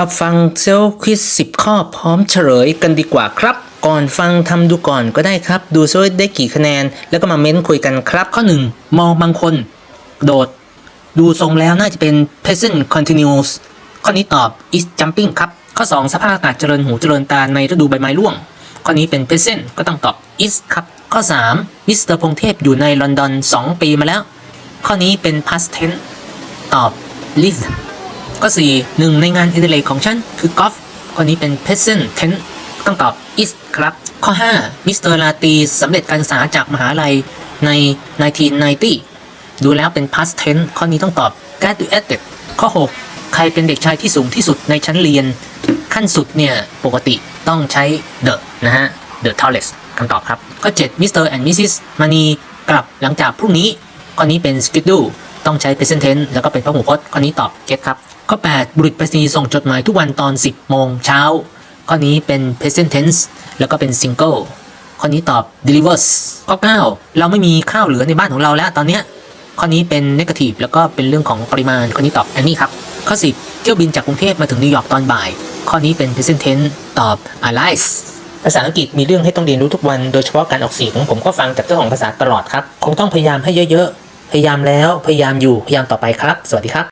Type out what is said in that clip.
มาฟังเซลคิส10ข้อพร้อมเฉลยกันดีกว่าครับ ก่อนฟังทำดูก่อนก็ได้ครับ ดูซิว่าได้กี่คะแนน แล้วก็มาเม้นคุยกันครับ ข้อ1มองบางคน โดด ดูทรงแล้วน่าจะเป็น present continuous ข้อนี้ตอบ is jumping ครับ ข้อ 2 สภาพอากาศเจริญหูเจริญตาในฤดูใบไม้ร่วง ข้อนี้เป็น present ก็ต้องตอบ is ครับ ข้อ 3 มิสเตอร์พงเทพอยู่ในลอนดอน 2 ปีมาแล้ว ข้อนี้เป็น past tense ตอบ live ข้อ4หนึ่งในงานอดิเรกของฉันคือกอล์ฟข้อนี้เป็น present tense ต้องตอบ is ครับ ข้อ 5 มิสเตอร์ลาตีสำเร็จการศึกษาจากมหาลัยใน 1990 ดูแล้วเป็น past tense ข้อนี้ต้องตอบ graduated ข้อ 6 ใครเป็นเด็กชายที่สูงที่สุดในชั้นเรียน ขั้นสุดเนี่ย ปกติต้องใช้ the นะฮะ the tallest คำตอบครับ ข้อ 7 Mr. and Mrs. มานีกลับหลังจากพรุ่งนี้ ข้อนี้เป็น schedule ต้องใช้ present tense แล้วก็เป็นพหูพจน์ ข้อนี้ตอบ get ครับ ข้อ 8 บุรุษไปรษณีย์ส่งจดหมายทุกวันตอน 10 โมงเช้า ข้อนี้เป็น present tense แล้วก็เป็น single ข้อนี้ตอบ delivers ข้อ 9 เราไม่มีข้าวเหลือในบ้านของเราแล้วตอนเนี้ยข้อนี้เป็น negative แล้วก็เป็นเรื่องของปริมาณ ข้อนี้ตอบอันนี้ครับ ข้อ 10 เที่ยวบินจากกรุงเทพมาถึงนิวยอร์กตอนบ่าย ข้อนี้เป็น present tense ตอบ alive ภาษาอังกฤษมีเรื่องให้ต้องเรียนรู้ทุกวัน โดยเฉพาะการออกเสียงผมก็ฟังจากเจ้าของภาษาตลอดครับ คงต้องพยายามให้เยอะๆ พยายามแล้ว พยายามอยู่ พยายามต่อไปครับ สวัสดีครับ